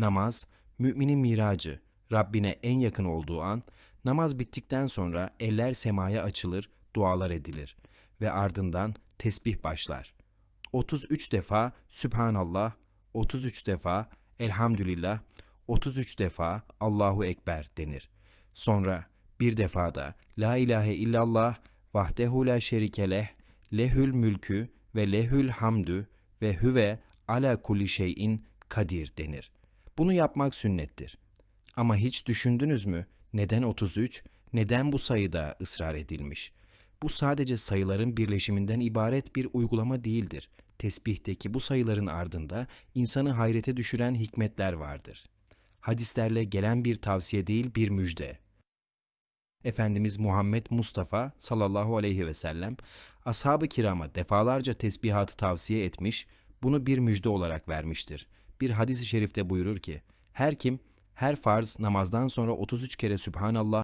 Namaz, müminin miracı, Rabbine en yakın olduğu an, namaz bittikten sonra eller semaya açılır, dualar edilir ve ardından tesbih başlar. 33 defa Sübhanallah, 33 defa Elhamdülillah, 33 defa Allahu Ekber denir. Sonra bir defa da La ilahe illallah vahdehu la şerike leh, lehül mülkü ve lehül hamdü ve hüve ala kulli şeyin kadir denir. Bunu yapmak sünnettir. Ama hiç düşündünüz mü neden 33, neden bu sayıda ısrar edilmiş? Bu sadece sayıların birleşiminden ibaret bir uygulama değildir. Tesbihteki bu sayıların ardında insanı hayrete düşüren hikmetler vardır. Hadislerle gelen bir tavsiye değil bir müjde. Efendimiz Muhammed Mustafa sallallahu aleyhi ve sellem ashab-ı kirama defalarca tesbihatı tavsiye etmiş, bunu bir müjde olarak vermiştir. Bir hadis-i şerifte buyurur ki, her kim her farz namazdan sonra 33 kere Sübhanallah